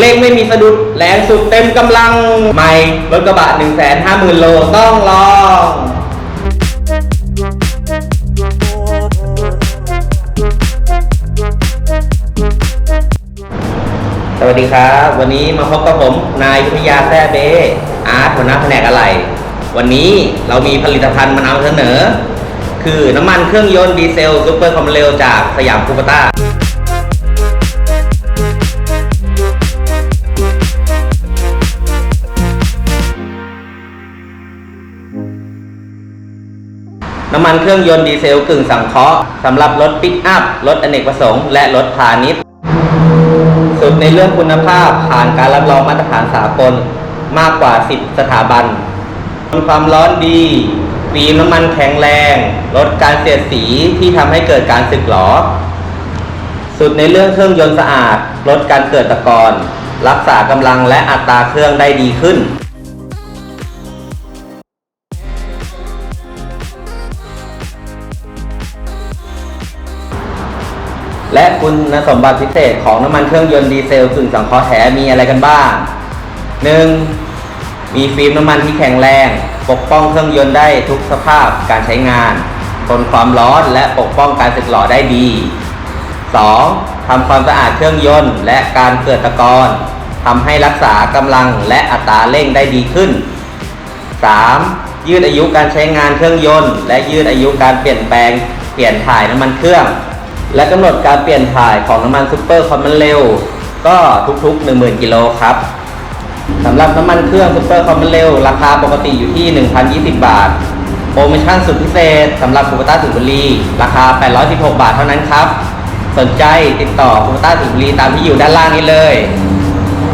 เลขไม่มีสะดุดแรงสุดเต็มกำลัง ไม่รถกระบะ1 5 0 0 0 0โลต้องรอ วัสดีครับ วันนี้มาพบกับผมนายวิทยาแซ่เบอาร์ตหัวหน้าแผนกอะไร วันนี้เรามีผลิตภัณฑ์มานำเสนอ คือน้ำมันเครื่องยนต์ดีเซลซูเปอร์คอมเร็วจากสยามคูปต้าน้ำมันเครื่องยนต์ดีเซลกึ่งสังเคราะห์สำหรับรถปิกอัพ รถอเนกประสงค์ และรถพาณิชย์ สุดในเรื่องคุณภาพผ่านการรับรองมาตรฐานสากลมากกว่า 10 สถาบันทนความร้อนดีฟีน้ำมันแข็งแรง ลดการเสียดสีที่ทำให้เกิดการสึกหรอ สุดในเรื่องเครื่องยนต์สะอาด ลดการเกิดตะกอนรักษากำลังและอัตราเครื่องได้ดีขึ้น และคุณสมบัติพิเศษของน้ำมันเครื่องยนต์ดีเซลกึ่งสังเคราะห์แท้มีอะไรกันบ้าง 1. มีฟิล์มน้ำมันที่แข็งแรง ปกป้องเครื่องยนต์ได้ทุกสภาพการใช้งาน ทนความร้อนและปกป้องการสึกหรอได้ดี 2. ทำความสะอาดเครื่องยนต์และการเกิดตะกอนทำให้รักษากำลังและอัตราเร่งได้ดีขึ้น 3. ยืดอายุการใช้งานเครื่องยนต์ และยืดอายุการเปลี่ยนแปลง เปลี่ยนถ่ายน้ำมันเครื่อง และกำหนดการเปลี่ยนถ่ายของน้ำมันซูเปอร์คอมมันเร็วก็ทุกๆ 10,000 กิโลครับสำหรับน้ำมันเครื่องซูเปอร์คอมมันเร็วราคาปกติอยู่ที่ 1,020 บาท โปรโมชั่นสุดพิเศษสำหรับคูปต้าสิงห์บุรี ราคา 816 บาทเท่านั้นครับ สนใจติดต่อคูปต้าสิงห์บุรีตามที่อยู่ด้านล่างนี้เลย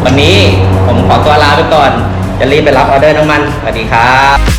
วันนี้ผมขอตัวลาไปก่อน จะรีบไปรับออเดอร์น้ำมันสวัสดีครับ